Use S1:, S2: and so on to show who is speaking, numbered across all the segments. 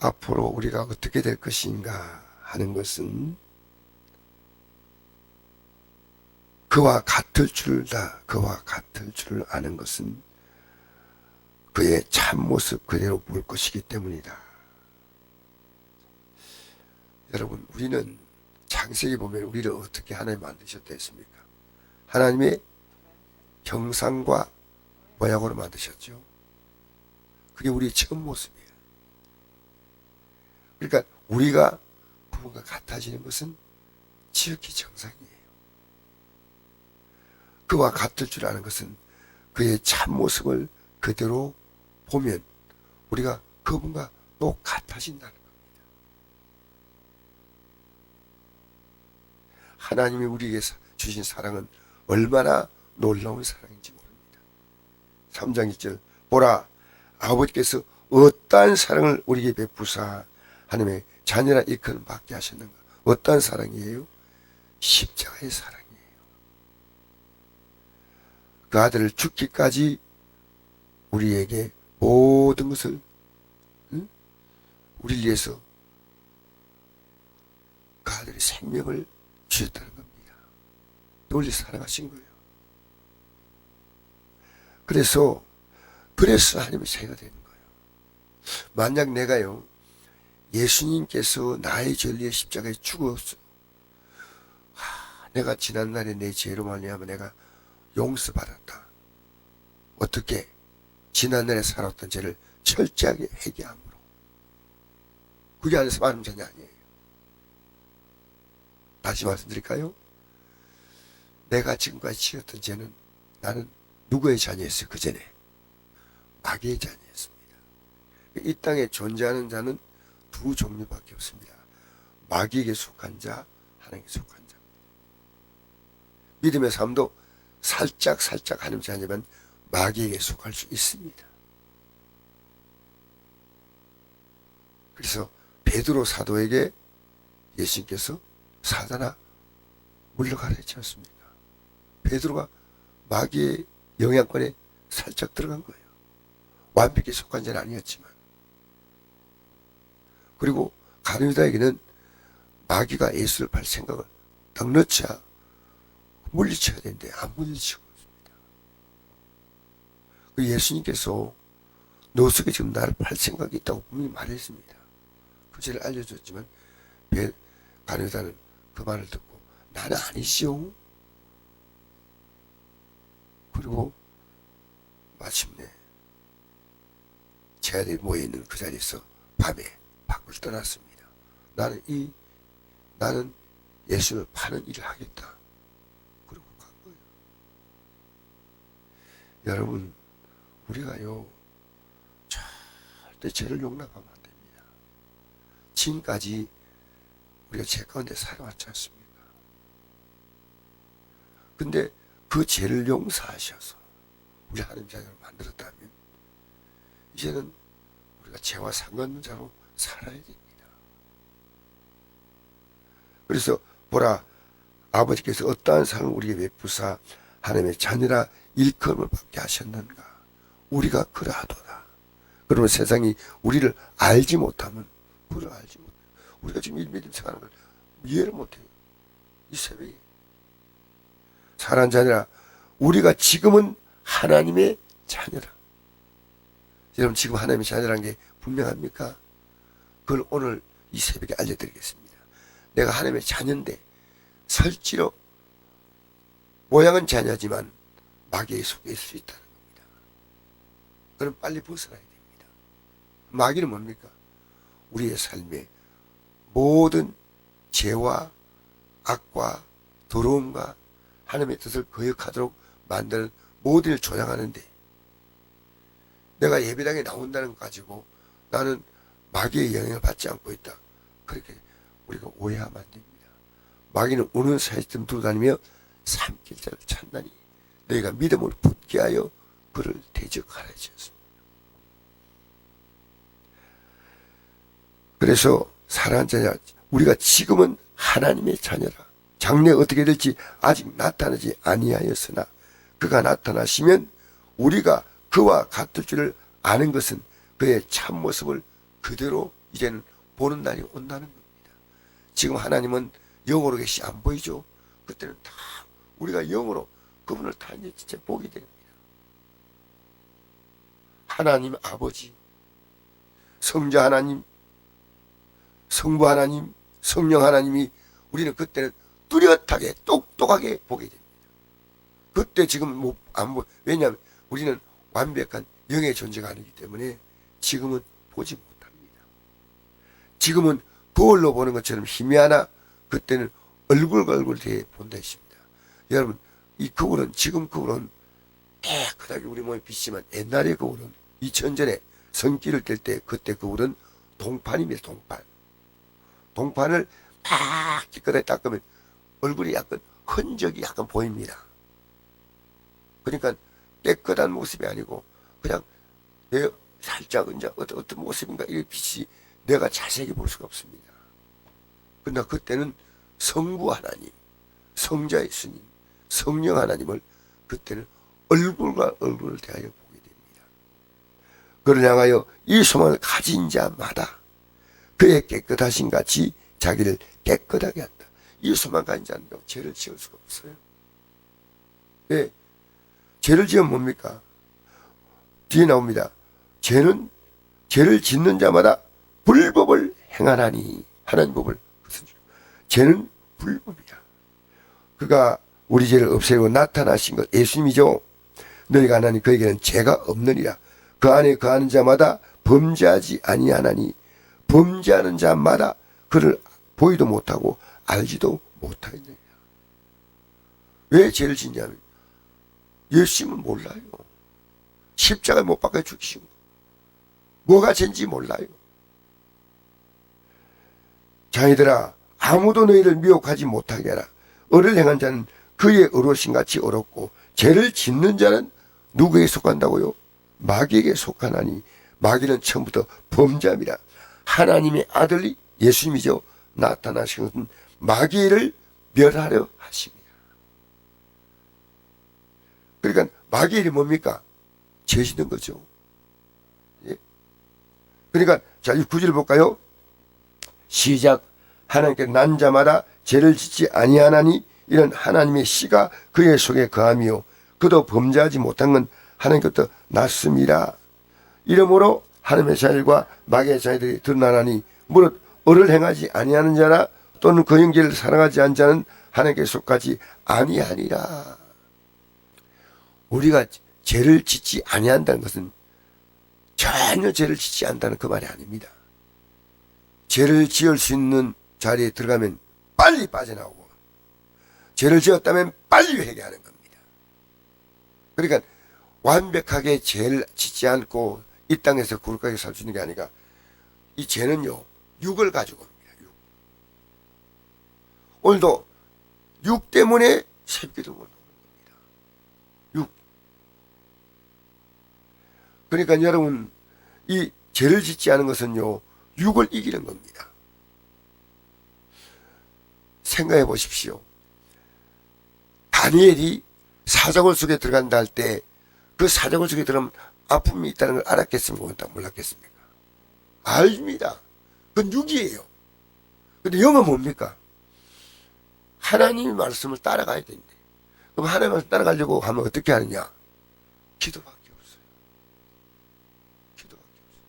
S1: 앞으로 우리가 어떻게 될 것인가 하는 것은 그와 같을 줄다 그와 같을 줄 아는 것은 그의 참모습 그대로 볼 것이기 때문이다. 여러분 우리는 창세기 보면 우리를 어떻게 하나님 만드셨다 했습니까? 하나님의 형상과 모양으로 만드셨죠. 그게 우리의 처음 모습이에요. 그러니까 우리가 부모가 같아지는 것은 지극히 정상이에요. 그와 같을 줄 아는 것은 그의 참모습을 그대로 보면 우리가 그분과 똑같아진다는 겁니다. 하나님이 우리에게 사- 주신 사랑은 얼마나 놀라운 사랑인지 모릅니다. 3장 1절 보라 아버지께서 어떠한 사랑을 우리에게 베푸사 하나님의 자녀라 이큰 받게 하셨는가 어떠한 사랑이에요? 십자가의 사랑이에요. 그 아들을 죽기까지 우리에게 모든 것을 응? 우리를 위해서 그 아들의 생명을 주셨다는 겁니다. 널리 사랑하신 거예요. 그래서 그래서 하나님의 자녀가 되는 거예요. 만약 내가요 예수님께서 나의 전리의 십자가에 죽었어. 하, 내가 지난날에 내 죄로 말미암아 내가 용서받았다. 어떻게 지난날에 살았던 죄를 철저하게 회개함으로. 그게 안에서 많은 자녀 아니에요. 다시 말씀드릴까요? 내가 지금까지 지었던 죄는 나는 누구의 자녀였어요? 그 전에 마귀의 자녀였습니다. 이 땅에 존재하는 자는 두 종류밖에 없습니다. 마귀에게 속한 자, 하나님께 속한 자. 믿음의 삶도 살짝 살짝 하나님 자녀면 마귀에게 속할 수 있습니다. 그래서 베드로 사도에게 예수님께서 사단아 물러가라 했지 않습니까? 베드로가 마귀의 영향권에 살짝 들어간 거예요. 완벽히 속한 자는 아니었지만. 그리고 가룟유다에게는 마귀가 예수를 팔 생각을 넉넉차 물리쳐야 되는데 안 물리치고 있습니다. 그 예수님께서 너 속에 지금 나를 팔 생각이 있다고 분명히 말했습니다. 그 죄를 알려줬지만 베- 가룟유다는 그 말을 듣고 나는 아니시오. 그리고 마침내 제 아들이 모여있는 그 자리에서 밤에 밖을 떠났습니다. 나는 이 나는 예수를 파는 일을 하겠다. 그리고 간 거예요. 여러분 우리가요 절대 죄를 용납하면 안 됩니다. 지금까지 우리가 죄 가운데 살아왔지 않습니까? 근데 그 죄를 용서하셔서 우리 하나님 자녀를 만들었다면 이제는 우리가 죄와 상관없는 자로 살아야 됩니다. 그래서 보라 아버지께서 어떠한 상을 우리에게 베푸사 하나님의 자녀라 일컬음을 받게 하셨는가 우리가 그러하도다. 그러면 세상이 우리를 알지 못하면 그를 알지 못 우리가 지금 일밀림 생각하는 걸 이해를 못해요. 이 새벽에 사랑 자녀라 우리가 지금은 하나님의 자녀라. 여러분 지금 하나님의 자녀라는 게 분명합니까? 그걸 오늘 이 새벽에 알려드리겠습니다. 내가 하나님의 자녀인데 설지로 모양은 자녀지만 마귀의 속에 있을 수 있다는 겁니다. 그럼 빨리 벗어나야 됩니다. 마귀는 뭡니까? 우리의 삶에 모든 죄와 악과 더러움과 하나님의 뜻을 거역하도록 만드는 모든 일을 조장하는데 내가 예배당에 나온다는 것 가지고 나는 마귀의 영향을 받지 않고 있다. 그렇게 우리가 오해하면 안 됩니다. 마귀는 우는 사이쯤 두다니며 삼킬 자를 찾나니 너희가 믿음을 붙게 하여 그를 대적하라 하셨습니다. 그래서 사랑하는 자녀 우리가 지금은 하나님의 자녀라. 장래 어떻게 될지 아직 나타나지 아니하였으나 그가 나타나시면 우리가 그와 같을 줄을 아는 것은 그의 참모습을 그대로 이제는 보는 날이 온다는 겁니다. 지금 하나님은 영으로 계시 안 보이죠? 그때는 다 우리가 영으로 그분을 다 이제 진짜 보게 됩니다. 하나님 아버지, 성자 하나님, 성부 하나님, 성령 하나님이 우리는 그때는 뚜렷하게 똑똑하게 보게 됩니다. 그때 지금 뭐안 보, 왜냐하면 우리는 완벽한 영의 존재가 아니기 때문에 지금은 보지 못합니다. 지금은 거울로 보는 것처럼 희미하나 그때는 얼굴과 얼굴 대해 본다 했습니다. 여러분 이 거울은 지금 거울은 깨끗하게 우리 몸에 비치지만 옛날의 거울은 2000전에 성기를 뗄 때 그때 거울은 동판입니다. 동판. 동판을 막 깨끗하게 닦으면 얼굴이 약간 흔적이 약간 보입니다. 그러니까 깨끗한 모습이 아니고 그냥 내 살짝 이제 어떤, 어떤 모습인가 이 빛이 내가 자세히 볼 수가 없습니다. 그러나 그때는 성부 하나님, 성자 예수님, 성령 하나님을 그때는 얼굴과 얼굴을 대하여 보게 됩니다. 그를 향하여 이 소망을 가진 자마다 그의 깨끗하신 같이 자기를 깨끗하게 한다. 이 소망 가진 자는 죄를 지을 수가 없어요. 왜? 죄를 지으면 뭡니까? 뒤에 나옵니다. 죄는 죄를 짓는 자마다 불법을 행하나니 하나님 법을 무슨 줄? 죄는 불법이야. 그가 우리 죄를 없애고 나타나신 것 예수님이죠. 너희가 하나니 그에게는 죄가 없느니라. 그 안에 거하는 자마다 범죄하지 아니하나니 범죄하는 자마다 그를 보이도 못하고 알지도 못하겠느냐. 왜 죄를 짓냐면 예수님은 몰라요. 십자가에 못 박아 죽이시고 뭐가 죄인지 몰라요. 자이들아 아무도 너희를 미혹하지 못하게 하라. 을을 행한 자는 그의 의로신 같이 어렵고 죄를 짓는 자는 누구에게 속한다고요? 마귀에게 속하나니 마귀는 처음부터 범죄함이라. 하나님의 아들이 예수님이죠. 나타나신 것은 마귀를 멸하려 하십니다. 그러니까 마귀의 일이 뭡니까? 죄 짓는 거죠. 예? 그러니까 자, 이 구절 볼까요? 시작 하나님께 난 자마다 죄를 짓지 아니하나니 이런 하나님의 씨가 그의 속에 거함이요 그도 범죄하지 못한 건 하나님께부터 났습니다. 이러므로 하나님의 자들과 마귀의 자들이 드러나나니 무릇 을을 행하지 아니하는 자나 또는 그 형제를 사랑하지 않는 자는 하나님께 속하지 아니하니라. 우리가 죄를 짓지 아니한다는 것은 전혀 죄를 짓지 않는다는 그 말이 아닙니다. 죄를 지을 수 있는 자리에 들어가면 빨리 빠져나오고 죄를 지었다면 빨리 회개하는 겁니다. 그러니까 완벽하게 죄를 짓지 않고 이 땅에서 굴하게 살 수 있는 게 아니라 이 죄는요 육을 가지고 옵니다. 육. 오늘도 육 때문에 새끼도 못 먹는 겁니다. 육. 그러니까 여러분 이 죄를 짓지 않은 것은요 육을 이기는 겁니다. 생각해 보십시오. 다니엘이 사자굴 속에 들어간다 할 때 그 사자굴 속에 들어가면 아픔이 있다는 걸 알았겠습니까? 몰랐겠습니까? 알입니다. 그건 육이에요. 근데 영은 뭡니까? 하나님의 말씀을 따라가야 되는데. 그럼 하나님의 말씀 따라가려고 하면 어떻게 하느냐? 기도밖에 없어요. 기도밖에 없어요.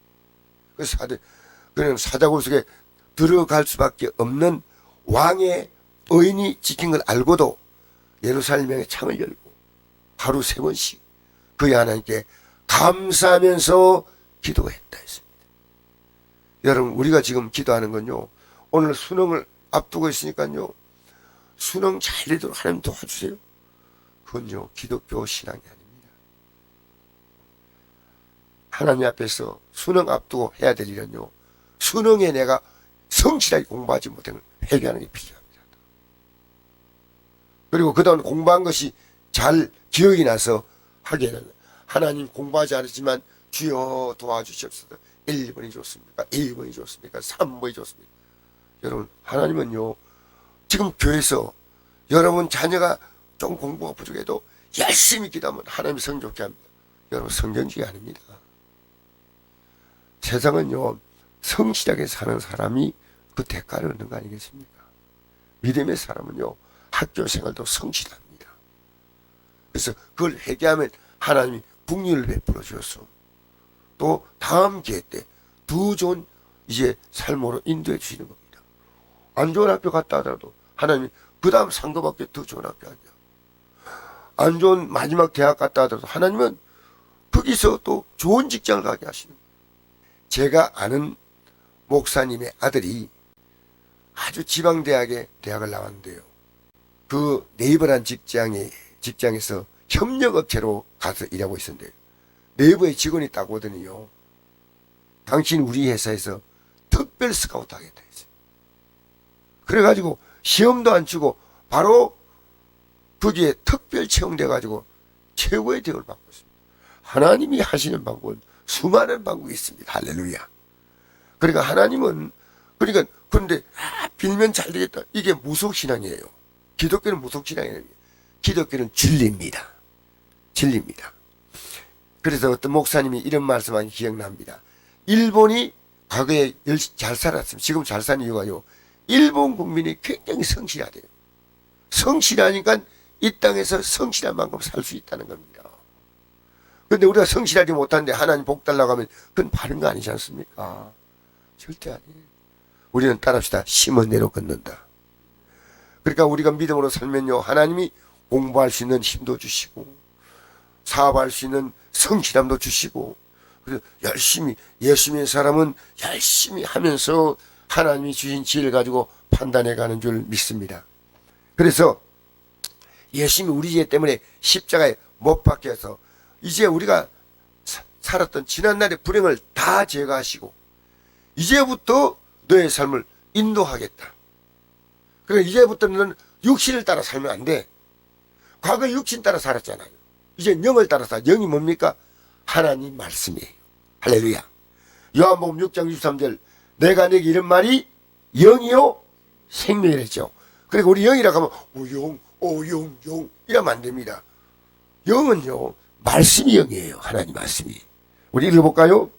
S1: 그래서 그냥 사자굴 속에 들어갈 수밖에 없는 왕의 의인이 지킨 걸 알고도 예루살렘에 창을 열고 하루 세 번씩 그의 하나님께 감사하면서 기도했다 했습니다. 여러분 우리가 지금 기도하는 건요. 오늘 수능을 앞두고 있으니까요. 수능 잘 되도록 하나님 도와주세요. 그건요. 기독교 신앙이 아닙니다. 하나님 앞에서 수능 앞두고 해야 될 일은요. 수능에 내가 성실하게 공부하지 못한 걸 회개하는 게 필요합니다. 그리고 그동안 공부한 것이 잘 기억이 나서 하기에는 하나님 공부하지 않았지만 주여 도와주시옵소서 1번이 좋습니까? 2번이 좋습니까? 3번이 좋습니까? 여러분 하나님은요 지금 교회에서 여러분 자녀가 좀 공부가 부족해도 열심히 기도하면 하나님 성좋게 합니다. 여러분 성경주의 아닙니다. 세상은요 성실하게 사는 사람이 그 대가를 얻는 거 아니겠습니까? 믿음의 사람은요, 학교 생활도 성실합니다. 그래서 그걸 회개하면 하나님이 국리를 베풀어 주었어. 또 다음 기회 때더 좋은 이제 삶으로 인도해 주시는 겁니다. 안 좋은 학교 갔다 하더라도 하나님이 그 다음 상도밖에 더 좋은 학교 아니야. 안 좋은 마지막 대학 갔다 하더라도 하나님은 거기서 또 좋은 직장을 가게 하시는 거예요. 제가 아는 목사님의 아들이 아주 지방대학에 대학을 나왔는데요. 그 네이버란 직장에, 직장에서 협력업체로 가서 일하고 있었는데 내부에 직원이 딱 오더니요. 당신 우리 회사에서 특별 스카우트 하겠다 했어요. 그래가지고 시험도 안 치고 바로 거기에 특별 채용돼가지고 최고의 대우를 받고 있습니다. 하나님이 하시는 방법은 수많은 방법이 있습니다. 할렐루야. 그러니까 하나님은 그러니까 그런데 아, 빌면 잘 되겠다. 이게 무속 신앙이에요. 기독교는 무속 신앙이에요. 기독교는 진리입니다. 진리입니다. 그래서 어떤 목사님이 이런 말씀하니 기억납니다. 일본이 과거에 열심히 잘 살았습니다. 지금 잘 사는 이유가요. 일본 국민이 굉장히 성실하대요. 성실하니까 이 땅에서 성실한 만큼 살 수 있다는 겁니다. 근데 우리가 성실하지 못하는데 하나님 복 달라고 하면 그건 바른 거 아니지 않습니까? 절대 아니에요. 우리는 따릅시다. 심은 대로 걷는다. 그러니까 우리가 믿음으로 살면요. 하나님이 공부할 수 있는 힘도 주시고 사업할 수 있는 성실함도 주시고 그래서 열심히 한 사람은 열심히 하면서 하나님이 주신 지혜를 가지고 판단해 가는 줄 믿습니다. 그래서 열심히 우리 죄 때문에 십자가에 못 박혀서 이제 우리가 사- 살았던 지난날의 불행을 다 제거하시고 이제부터 너의 삶을 인도하겠다. 그래 이제부터 너는 육신을 따라 살면 안 돼. 과거 육신 따라 살았잖아요. 이제 영을 따라 살. 영이 뭡니까? 하나님 말씀이에요. 할렐루야. 요한복음 6장 63절 내가 내게 이런 말이 영이요 생명이랬죠. 그리고 우리 영이라고 하면 오용 오용 용 이러면 안 됩니다. 영은요 말씀이 영이에요. 하나님 말씀이. 우리 읽어볼까요?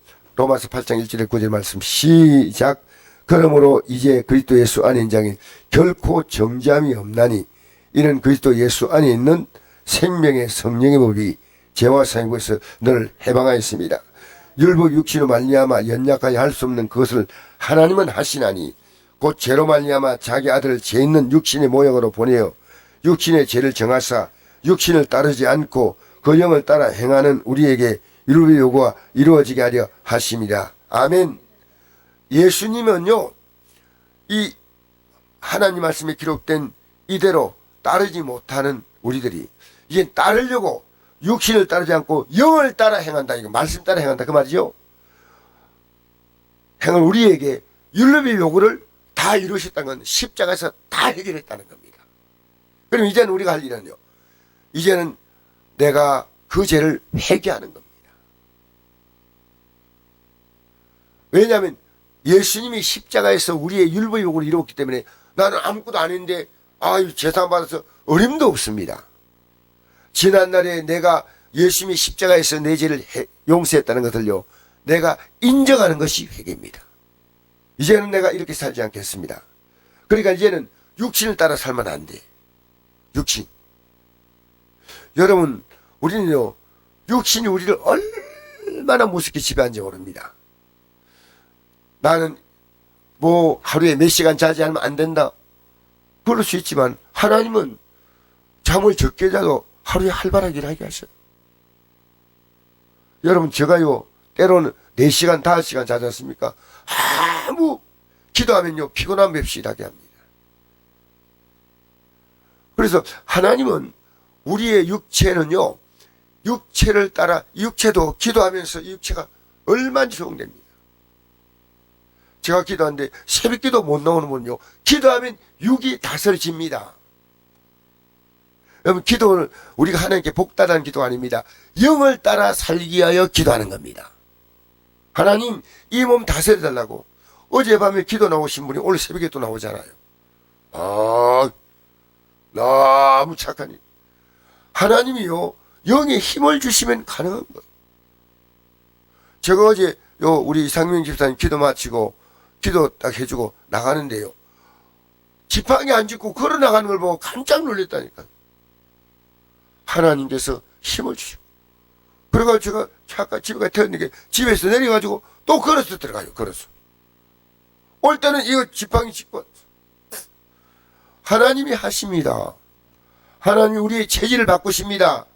S1: 로마서 8장 1절의 9절 말씀 시작 그러므로 이제 그리스도 예수 안에 있는 자는 결코 정잠이 없나니 이는 그리스도 예수 안에 있는 생명의 성령의 법이 죄와 사행에서 너를 해방하였습니다. 율법 육신으로 말미암아 연약하여 할수 없는 그것을 하나님은 하시나니 곧 죄로 말미암아 자기 아들을 죄 있는 육신의 모형으로 보내어 육신의 죄를 정하사 육신을 따르지 않고 그 영을 따라 행하는 우리에게 율법의 요구가 이루어지게 하려 하십니다. 아멘. 예수님은요, 이 하나님 말씀에 기록된 이대로 따르지 못하는 우리들이 이제 따르려고 육신을 따르지 않고 영을 따라 행한다. 이거 말씀 따라 행한다. 그 말이죠. 행은 우리에게 율법의 요구를 다 이루셨다는 건 십자가에서 다 해결했다는 겁니다. 그럼 이제는 우리가 할 일은요. 이제는 내가 그 죄를 회개하는 겁니다. 왜냐하면 예수님이 십자가에서 우리의 율법 요구를 이루었기 때문에 나는 아무것도 안 했는데 아유 재산 받아서 어림도 없습니다. 지난날에 내가 예수님이 십자가에서 내 죄를 해- 용서했다는 것을요. 내가 인정하는 것이 회개입니다. 이제는 내가 이렇게 살지 않겠습니다. 그러니까 이제는 육신을 따라 살면 안 돼. 육신. 여러분, 우리는요, 육신이 우리를 얼마나 무섭게 지배한지 모릅니다. 나는 뭐 하루에 몇 시간 자지 않으면 안 된다. 그럴 수 있지만 하나님은 잠을 적게 자도 하루에 활발하게 일하게 하셔요. 여러분 제가요 때로는 4시간 5시간 자지 않습니까? 아무 기도하면요 피곤한 맵시 일하게 합니다. 그래서 하나님은 우리의 육체는요 육체를 따라 육체도 기도하면서 이 육체가 얼마나 적용됩니다. 제가 기도하는데 새벽 기도 못 나오는 분요 기도하면 육이 다스려집니다. 여러분 기도는 우리가 하나님께 복달하는 기도 아닙니다. 영을 따라 살기 위하여 기도하는 겁니다. 하나님 이 몸 다스려 달라고 어젯밤에 기도 나오신 분이 오늘 새벽에 또 나오잖아요. 아 너무 착하니 하나님이요 영에 힘을 주시면 가능한 거예요. 제가 어제 요 우리 이상민 집사님 기도 마치고 기도 딱 해주고 나가는데요. 지팡이 안 짚고 걸어 나가는 걸 보고 깜짝 놀랐다니까. 하나님께서 힘을 주시고. 그래가 제가 잠깐 집에 가 태웠는데 집에서 내려가지고 또 걸어서 들어가요. 걸어서. 올 때는 이거 지팡이 짚고 하나님이 하십니다. 하나님이 우리의 체질을 바꾸십니다.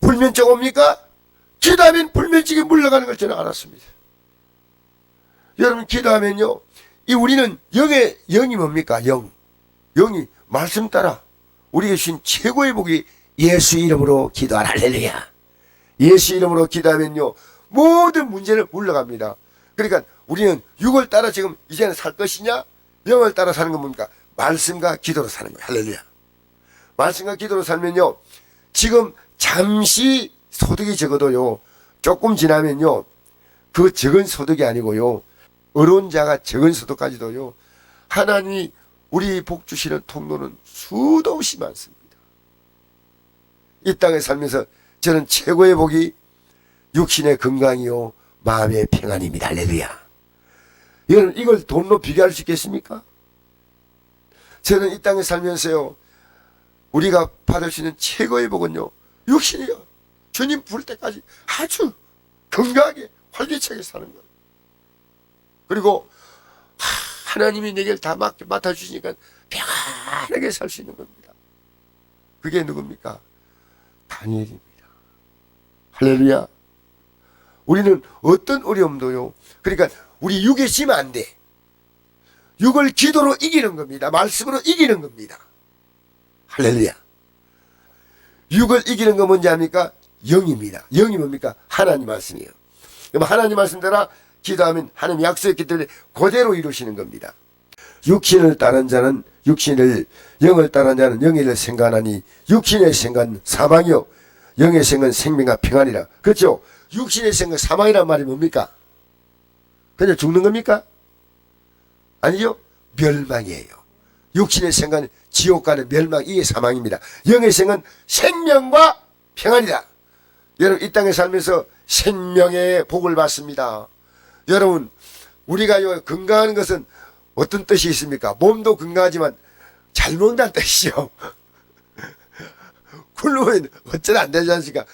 S1: 불면증 옵니까? 기도하면 불면증이 물러가는 걸 저는 알았습니다. 여러분 기도하면요. 이 우리는 영의 영이 뭡니까? 영. 영이 말씀 따라 우리에게 주신 최고의 복이 예수 이름으로 기도하라 할렐루야. 예수 이름으로 기도하면요. 모든 문제를 물러갑니다. 그러니까 우리는 육을 따라 지금 이제는 살 것이냐? 영을 따라 사는 건 뭡니까? 말씀과 기도로 사는 거예요. 할렐루야. 말씀과 기도로 살면요. 지금 잠시 소득이 적어도요. 조금 지나면요. 그 적은 소득이 아니고요. 어려운 자가 적은 소득까지도요. 하나님이 우리 복 주시는 통로는 수도 없이 많습니다. 이 땅에 살면서 저는 최고의 복이 육신의 건강이요. 마음의 평안입니다. 할렐루야. 여러분 이걸 돈로 비교할 수 있겠습니까? 저는 이 땅에 살면서요. 우리가 받을 수 있는 최고의 복은요. 육신이요. 주님 부를 때까지 아주 건강하게 활기차게 사는 거예요. 그리고 하, 하나님이 내게 다 맡, 맡아주시니까 평안하게 살 수 있는 겁니다. 그게 누굽니까? 다니엘입니다. 할렐루야. 우리는 어떤 어려움도요. 그러니까 우리 육에 지면 안 돼. 육을 기도로 이기는 겁니다. 말씀으로 이기는 겁니다. 할렐루야. 육을 이기는 거 뭔지 압니까? 영입니다. 영이 뭡니까? 하나님 말씀이에요. 그럼 하나님 말씀 따라 기도하면 하나님 약속했기 때문에 그대로 이루시는 겁니다. 육신을 따른 자는 육신을 영을 따른 자는 영을 생각하니 육신의 생각은 사망이요 영의 생각은 생명과 평안이라 그렇죠? 육신의 생각 사망이란 말이 뭡니까? 그냥 죽는 겁니까? 아니죠? 멸망이에요. 육신의 생각은 지옥 가는 멸망 이게 사망입니다. 영의 생은 생명과 평안이다. 여러분 이 땅에 살면서 생명의 복을 받습니다. 여러분 우리가 요 건강한 것은 어떤 뜻이 있습니까? 몸도 건강하지만 잘 먹는다는 뜻이죠. 굶으면 어쩌나 안 되지 않습니까?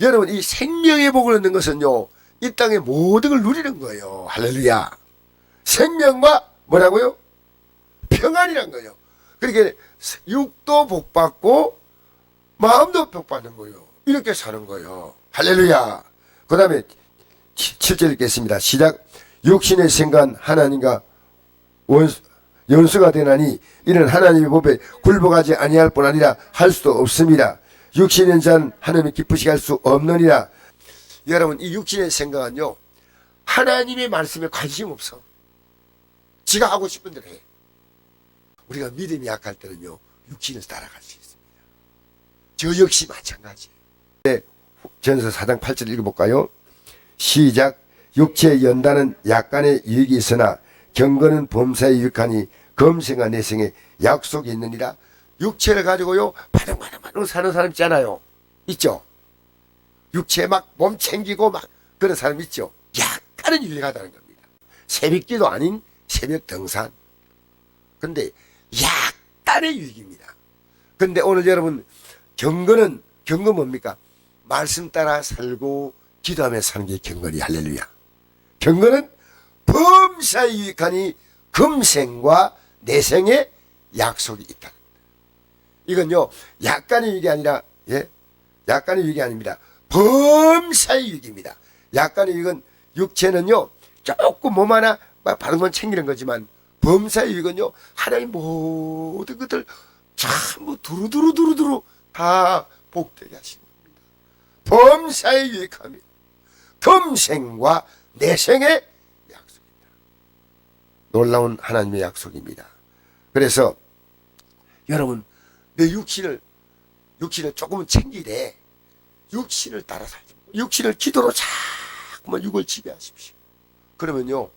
S1: 여러분 이 생명의 복을 얻는 것은요. 이 땅의 모든 걸 누리는 거예요. 할렐루야. 생명과 뭐라고요? 평안이란 거예요. 그러니까 육도 복받고 마음도 복받는 거예요. 이렇게 사는 거예요. 할렐루야. 그 다음에 7절 읽겠습니다. 시작. 육신의 생각 하나님과 원수, 연수가 되나니 이는 하나님의 법에 굴복하지 아니할 뿐 아니라 할 수도 없습니다. 육신의 자는 하나님이 기쁘시게 할 수 없느니라. 여러분 이 육신의 생각은요. 하나님의 말씀에 관심 없어. 지가 하고 싶은 대로 해. 우리가 믿음이 약할 때는요. 육신을 따라갈 수 있습니다. 저 역시 마찬가지예요. 네, 전서 4장 8절 읽어볼까요? 시작 육체의 연단은 약간의 유익이 있으나 경건은 범사에 유익하니 검생과 내생에 약속이 있느니라. 육체를 가지고요 바둥바둥바둥 사는 사람 있잖아요. 있죠? 육체 막 몸 챙기고 막 그런 사람 있죠? 약간은 유익하다는 겁니다. 새벽기도 아닌 새벽 등산. 근데 약간의 유익입니다. 근데 오늘 여러분 경건은 경건 뭡니까? 말씀 따라 살고 기도하며 사는 게 경건이 할렐루야. 경건은 범사에 유익하니 금생과 내생의 약속이 있다. 이건요 약간의 유익이 아니라 예 약간의 유익이 아닙니다. 범사의 유익입니다. 약간의 유익은 육체는요 조금 몸 하나 막 바른 건 챙기는 거지만 범사의 유익은요 하나님 모든 것들 전부 두루두루두루두루 다 복되게 하시는 겁니다. 범사에 유익하며 금생과 내 생의 약속입니다. 놀라운 하나님의 약속입니다. 그래서 여러분 내 육신을 육신을 조금은 챙기되 육신을 따라 살지 육신을 기도로 자꾸만 육을 지배하십시오. 그러면요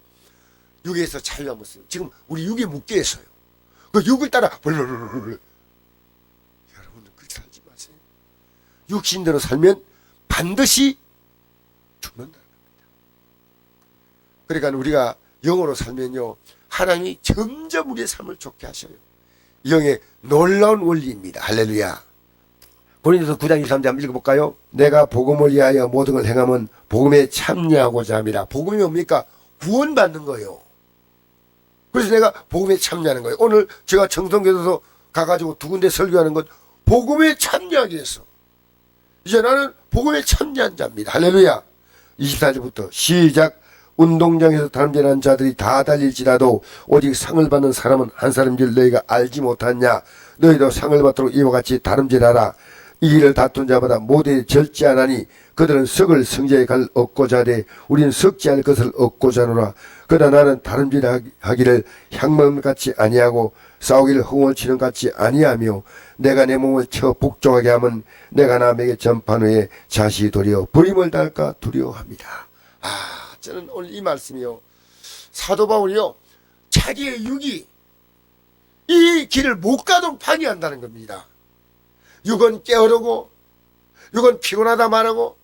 S1: 육에서 자유가 못 써요. 지금 우리 육에 묶여 있어요. 그 육을 따라 여러분은 그렇게 살지 마세요. 육신대로 살면 반드시 죽는다는 겁니다. 그러니까 우리가 영으로 살면요. 하나님이 점점 우리의 삶을 좋게 하셔요. 영의 놀라운 원리입니다. 할렐루야. 고린도서 9장 23절 한번 읽어볼까요? 내가 복음을 위하여 모든 걸 행하면 복음에 참여하고자 합니다. 복음이 뭡니까? 구원받는 거예요. 그래서 내가 복음에 참여하는 거예요. 오늘 제가 청송교도소 가가지고 두 군데 설교하는 건 복음에 참여하기 위해서. 이제 나는 복음에 참여한 자입니다. 할렐루야. 24절부터 시작. 운동장에서 다름질하는 자들이 다 달릴지라도 오직 상을 받는 사람은 한 사람인 줄 너희가 알지 못하냐. 너희도 상을 받도록 이와 같이 다름질하라. 이 일을 다툰 자마다 모두에 절제하나니 그들은 석을 성자에 갈 얻고자 하되 우리는 석지 할 것을 얻고자 하노라. 그러나 나는 다름질하기를 향mom같이 아니하고 싸우기를 흥을 치는 같이 아니하며 내가 내 몸을 쳐 복종하게 하면 내가 남에게 전판 후에 자시 도리어 부림을 달까 두려워합니다. 아, 저는 오늘 이 말씀이요. 사도 바울이요. 자기의 육이 이 길을 못 가도록 방해한다는 겁니다. 육은 깨어르고 육은 피곤하다 말하고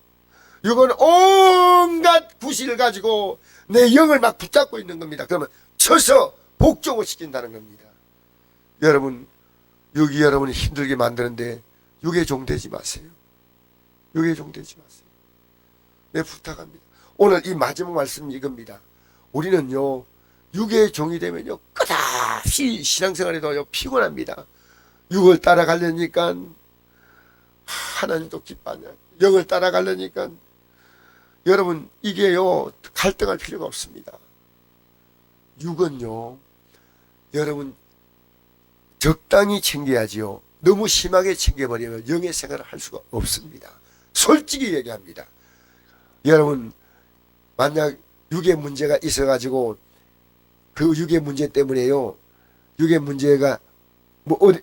S1: 육은 온갖 구실을 가지고 내 영을 막 붙잡고 있는 겁니다. 그러면 쳐서 복종을 시킨다는 겁니다. 여러분 육이 여러분을 힘들게 만드는데 육의 종 되지 마세요. 육의 종 되지 마세요. 내 부탁합니다. 오늘 이 마지막 말씀 이겁니다. 우리는요 육의 종이 되면요 끝없이 신앙생활에도 피곤합니다. 육을 따라가려니까 하나님도 기뻐하냐. 영을 따라가려니까 여러분 이게요 갈등할 필요가 없습니다. 육은요 여러분 적당히 챙겨야지요. 너무 심하게 챙겨버리면 영의 생활을 할 수가 없습니다. 솔직히 얘기합니다. 여러분 만약 육의 문제가 있어가지고 그 육의 문제 때문에요. 육의 문제가 뭐 어디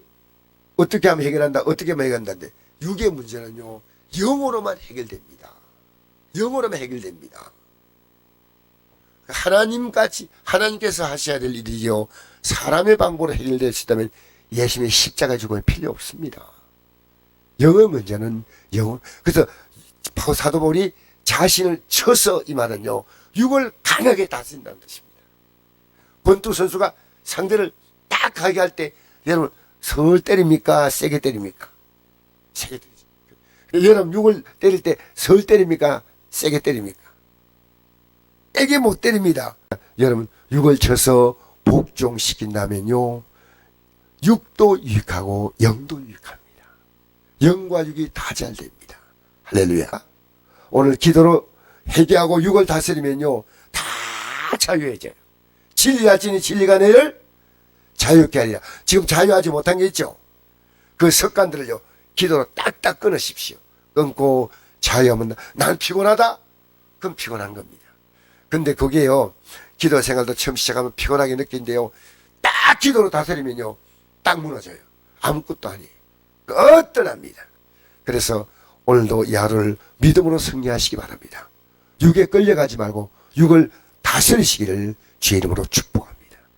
S1: 어떻게 하면 해결한다 어떻게 하면 해결한다는데 육의 문제는요 영으로만 해결됩니다. 영으로만 해결됩니다. 하나님 같이 하나님께서 하셔야 될 일이요 사람의 방법으로 해결될 수 있다면 예수님의 십자가 죽음이 필요 없습니다. 영의 문제는 영 그래서 사도 바울이 자신을 쳐서 이 말은요 육을 강하게 다스린다는 뜻입니다. 권투 선수가 상대를 딱 가게 할 때 여러분 설 때립니까 세게 때립니까? 세게 때리죠. 여러분 육을 때릴 때설 때립니까 세게 때립니까? 세게 못 때립니다. 여러분 육을 쳐서 복종시킨다면요 육도 유익하고 영도 유익합니다. 영과 육이 다 잘 됩니다. 할렐루야. 오늘 기도로 회개하고 육을 다스리면요 다 자유해져요. 진리가 지니 진리가 너를 자유롭게 하리라. 지금 자유하지 못한 게 있죠. 그 습관들을요 기도로 딱딱 끊으십시오. 끊고 자유하면 난 피곤하다. 그럼 피곤한 겁니다. 근데 그게요 기도 생활도 처음 시작하면 피곤하게 느낀대요. 딱 기도로 다스리면요 딱 무너져요. 아무것도 아니에요. 어떠합니다. 그래서 오늘도 이 하루를 믿음으로 승리하시기 바랍니다. 육에 끌려가지 말고 육을 다스리시기를 주의 이름으로 축복합니다.